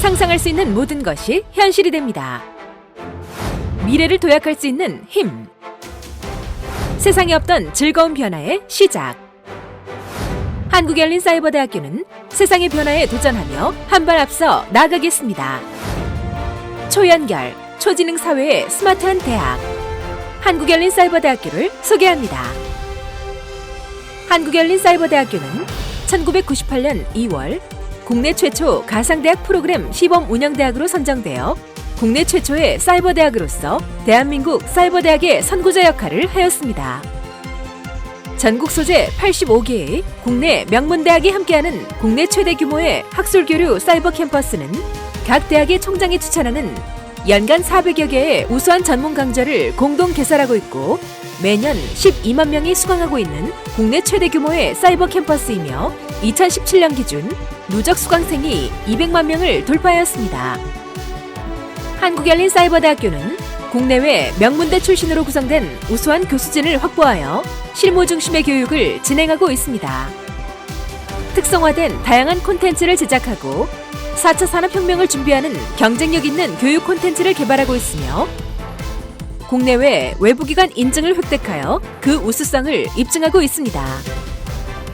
상상할 수 있는 모든 것이 현실이 됩니다. 미래를 도약할 수 있는 힘. 세상에 없던 즐거운 변화의 시작. 한국열린 사이버대학교는 세상의 변화에 도전하며 한 발 앞서 나아가겠습니다. 초연결, 초지능 사회의 스마트한 대학. 한국열린 사이버대학교를 소개합니다. 한국열린 사이버대학교는 1998년 2월 국내 최초 가상대학 프로그램 시범 운영대학으로 선정되어 국내 최초의 사이버대학으로서 대한민국 사이버대학의 선구자 역할을 하였습니다. 전국 소재 85개의 국내 명문대학이 함께하는 국내 최대 규모의 학술교류 사이버 캠퍼스는 각 대학의 총장이 추천하는 연간 400여 개의 우수한 전문 강좌를 공동 개설하고 있고 매년 12만 명이 수강하고 있는 국내 최대 규모의 사이버 캠퍼스이며 2017년 기준 누적 수강생이 200만 명을 돌파하였습니다. 한국열린사이버대학교는 국내외 명문대 출신으로 구성된 우수한 교수진을 확보하여 실무 중심의 교육을 진행하고 있습니다. 특성화된 다양한 콘텐츠를 제작하고 4차 산업혁명을 준비하는 경쟁력 있는 교육 콘텐츠를 개발하고 있으며 국내외 외부기관 인증을 획득하여 그 우수성을 입증하고 있습니다.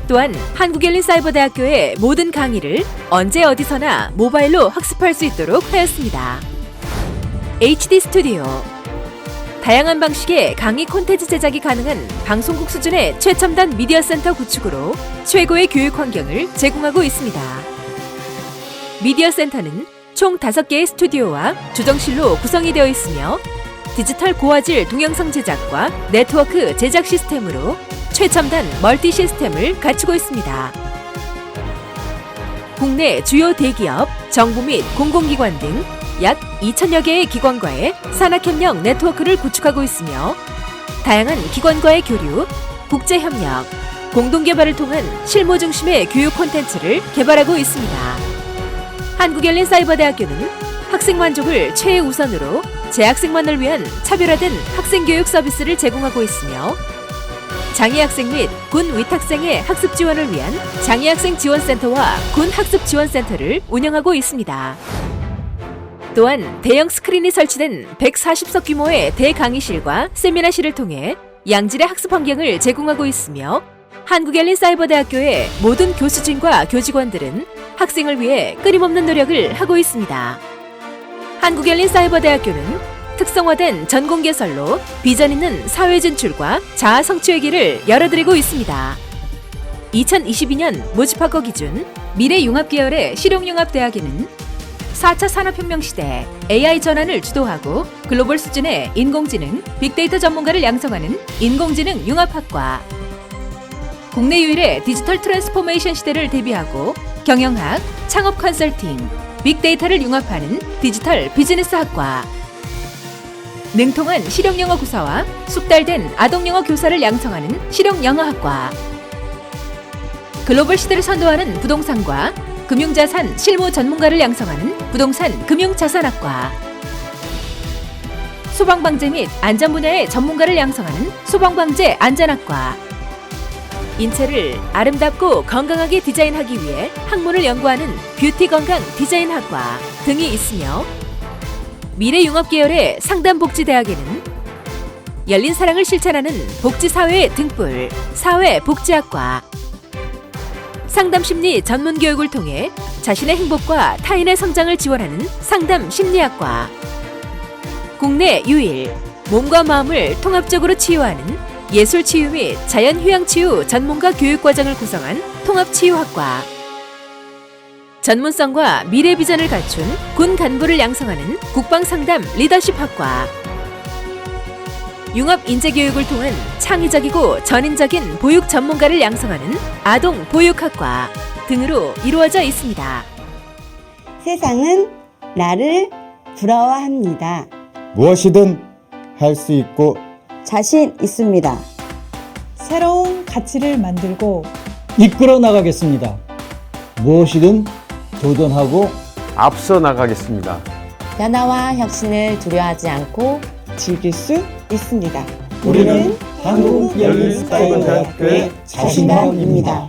또한 한국열린사이버대학교의 모든 강의를 언제 어디서나 모바일로 학습할 수 있도록 하였습니다. HD 스튜디오 다양한 방식의 강의 콘텐츠 제작이 가능한 방송국 수준의 최첨단 미디어 센터 구축으로 최고의 교육 환경을 제공하고 있습니다. 미디어 센터는 총 5개의 스튜디오와 조정실로 구성이 되어 있으며 디지털 고화질 동영상 제작과 네트워크 제작 시스템으로 최첨단 멀티 시스템을 갖추고 있습니다. 국내 주요 대기업, 정부 및 공공기관 등 약 2천여 개의 기관과의 산학협력 네트워크를 구축하고 있으며 다양한 기관과의 교류, 국제협력, 공동개발을 통한 실무 중심의 교육 콘텐츠를 개발하고 있습니다. 한국열린사이버대학교는 학생 만족을 최우선으로 재학생만을 위한 차별화된 학생교육 서비스를 제공하고 있으며 장애 학생 및 군 위탁생의 학습 지원을 위한 장애 학생 지원센터와 군 학습 지원센터를 운영하고 있습니다. 또한 대형 스크린이 설치된 140석 규모의 대강의실과 세미나실을 통해 양질의 학습 환경을 제공하고 있으며 한국열린 사이버대학교의 모든 교수진과 교직원들은 학생을 위해 끊임없는 노력을 하고 있습니다. 한국열린 사이버대학교는 특성화된 전공 개설로 비전 있는 사회 진출과 자아 성취의 길을 열어드리고 있습니다. 2022년 모집학과 기준 미래융합 계열의 실용융합대학에는 4차 산업혁명 시대 AI 전환을 주도하고 글로벌 수준의 인공지능, 빅데이터 전문가를 양성하는 인공지능 융합학과 국내 유일의 디지털 트랜스포메이션 시대를 대비하고 경영학, 창업 컨설팅, 빅데이터를 융합하는 디지털 비즈니스 학과 능통한 실용영어 구사와 숙달된 아동영어 교사를 양성하는 실용영어학과. 글로벌 시대를 선도하는 부동산과 금융자산 실무 전문가를 양성하는 부동산 금융자산학과. 소방방재 및 안전 분야의 전문가를 양성하는 소방방재 안전학과. 인체를 아름답고 건강하게 디자인하기 위해 학문을 연구하는 뷰티 건강 디자인학과 등이 있으며 미래융합 계열의 상담복지대학에는 열린 사랑을 실천하는 복지사회의 등불 사회복지학과 상담심리 전문 교육을 통해 자신의 행복과 타인의 성장을 지원하는 상담심리학과 국내 유일 몸과 마음을 통합적으로 치유하는 예술치유 및 자연휴양치유 전문가 교육과정을 구성한 통합치유학과 전문성과 미래 비전을 갖춘 군 간부를 양성하는 국방상담 리더십 학과 융합 인재 교육을 통한 창의적이고 전인적인 보육 전문가를 양성하는 아동 보육학과 등으로 이루어져 있습니다. 세상은 나를 부러워합니다. 무엇이든 할 수 있고 자신 있습니다. 새로운 가치를 만들고 이끌어 나가겠습니다. 무엇이든 도전하고 앞서 나가겠습니다. 변화와 혁신을 두려워하지 않고 즐길 수 있습니다. 우리는 한국 열린 사이버대학교의 자신감입니다.